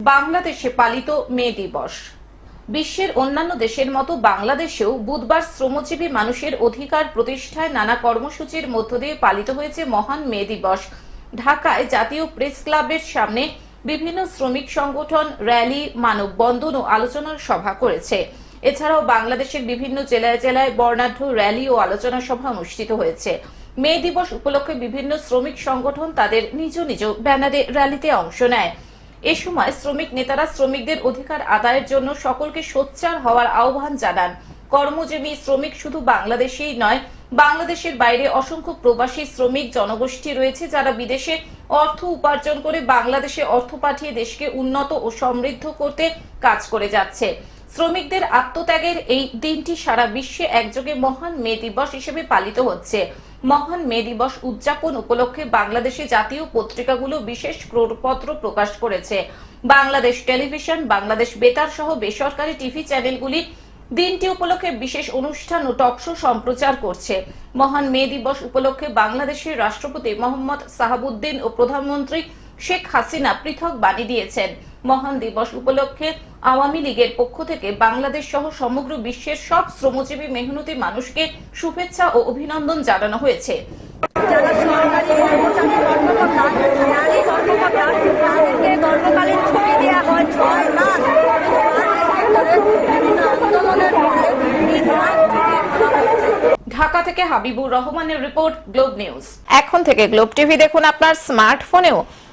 বাংলাদেশে পালিত মে দিবস। বিশ্বের অন্যান্য দেশের মতো বাংলাদেশেও বুধবার শ্রমজীবী মানুষের অধিকার প্রতিষ্ঠায় নানা কর্মসূচির মধ্য দিয়ে পালিত হয়েছে মহান মে দিবস। ঢাকায় জাতীয় প্রেস ক্লাবের সামনে বিভিন্ন শ্রমিক সংগঠন, র্যালি, মানববন্ধন ও আলোচনার সভা করেছে। এছাড়াও বাংলাদেশের বিভিন্ন জেলায় জেলায় বর্ণাঢ্য র্যালি ও আলোচনা সভা অনুষ্ঠিত হয়েছে। মে দিবস উপলক্ষে বিভিন্ন শ্রমিক সংগঠন তাদের নিজ নিজ ব্যানারে র্যালিতে অংশ নেয়। এ সময় শ্রমিক নেতারা শ্রমিকদের অধিকার আদায়ের জন্য সকলকে সোচ্চার হওয়ার আহ্বান জানান। কর্মজীবী শ্রমিক শুধু বাংলাদেশেই নয়, বাংলাদেশের বাইরে অসংখ্য প্রবাসী শ্রমিক জনগোষ্ঠী রয়েছে যারা বিদেশে অর্থ উপার্জন করে বাংলাদেশে অর্থ পাঠিয়ে দেশকে উন্নত ও সমৃদ্ধ করতে কাজ করে যাচ্ছে। শ্রমিকদের আত্মত্যাগের এই দিনটি সারা বিশ্বে একযোগে মহান মে দিবস হিসেবে পালিত হচ্ছে। মহান মে দিবস উদযাপন উপলক্ষে বাংলাদেশে জাতীয় পত্রিকাগুলো বিশেষ ক্রোড়পত্র প্রকাশ করেছে। বাংলাদেশ টেলিভিশন, বাংলাদেশ বেতার সহ বেসরকারি টিভি চ্যানেলগুলি দিনটি উপলক্ষে বিশেষ অনুষ্ঠান ও টকশো সম্প্রচার করছে। মহান মে দিবস উপলক্ষে বাংলাদেশের রাষ্ট্রপতি মোহাম্মদ সাহাবুদ্দিন ও প্রধানমন্ত্রী শেখ হাসিনা পৃথক বাণী দিয়েছেন। মহান দিবস উপলক্ষে আওয়ামী লীগের পক্ষ থেকে বাংলাদেশ সহ সমগ্র বিশ্বের সব শ্রমজীবী মেহনতি মানুষকে শুভেচ্ছা ও অভিনন্দন জানানো হয়েছে। যারা সরকারি কর্মচারী কর্মকর্তা নারী কর্মকর্তা তাদেরকে গর্ভকালীন ছুটি দেওয়া হয় ছয় মাস। কিন্তু বাংলাদেশ সেক্টরে বিভিন্ন আন্দোলনের পরে তিন মাস ছুটি দেওয়া হয়েছে। ঢাকা থেকে হাবিবুর রহমানের রিপোর্ট গ্লোব নিউজ। এখন থেকে গ্লোব টিভি দেখুন আপনার স্মার্টফোনেও।